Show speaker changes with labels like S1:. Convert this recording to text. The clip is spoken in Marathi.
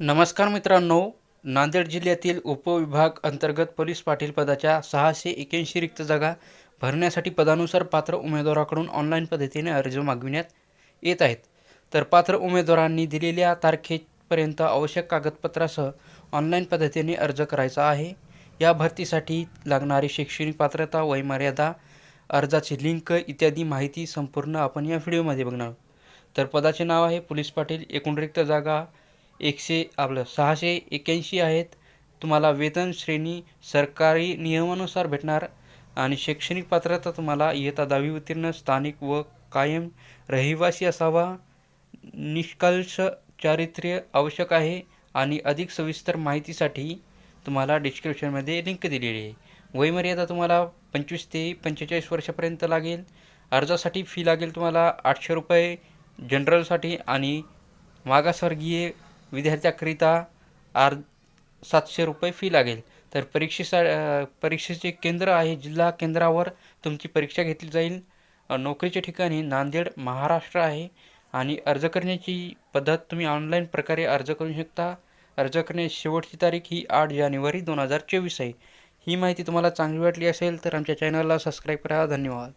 S1: नमस्कार मित्रांनो नांदेड जिल्ह्यातील उपविभाग अंतर्गत पोलीस पाटील पदाच्या सहाशे एक्याऐंशी रिक्त जागा भरण्यासाठी पदानुसार पात्र उमेदवाराकडून ऑनलाईन पद्धतीने अर्ज मागविण्यात येत आहेत. तर पात्र उमेदवारांनी दिलेल्या तारखेपर्यंत आवश्यक कागदपत्रासह ऑनलाईन पद्धतीने अर्ज करायचा आहे. या भरतीसाठी लागणारी शैक्षणिक पात्रता वयमर्यादा अर्जाची लिंक इत्यादी माहिती संपूर्ण आपण या व्हिडिओमध्ये बघणार तर पदाचे नाव आहे पोलीस पाटील एकूण रिक्त जागा एकशे आपलं सहाशे एक्याऐंशी आहेत. तुम्हाला वेतन श्रेणी सरकारी नियमानुसार भेटणार आणि शैक्षणिक पात्रता तुम्हाला इयत्ता दहावी उत्तीर्ण स्थानिक व कायम रहिवासी असावा. निष्कर्ष चारित्र्य आवश्यक आहे आणि अधिक सविस्तर माहितीसाठी तुम्हाला डिस्क्रिप्शनमध्ये लिंक दिलेली आहे. वयमर्यादा तुम्हाला पंचवीस ते पंचेचाळीस वर्षापर्यंत लागेल. अर्जासाठी फी लागेल तुम्हाला आठशे रुपये जनरलसाठी आणि मागासवर्गीय विद्यार्थ्याकरिता आर सातशे रुपये फी लागेल. तर परीक्षेसा परीक्षेचे केंद्र आहे जिल्हा केंद्रावर तुमची परीक्षा घेतली जाईल. नोकरीचे ठिकाणी नांदेड महाराष्ट्र आहे. आणि अर्ज करण्याची पद्धत तुम्ही ऑनलाईन प्रकारे अर्ज करू शकता. अर्ज करण्याची शेवटची तारीख ही आठ जानेवारी दोन हजार चोवीस आहे. ही माहिती तुम्हाला चांगली वाटली असेल तर आमच्या चॅनलला सबस्क्राईब करा. धन्यवाद.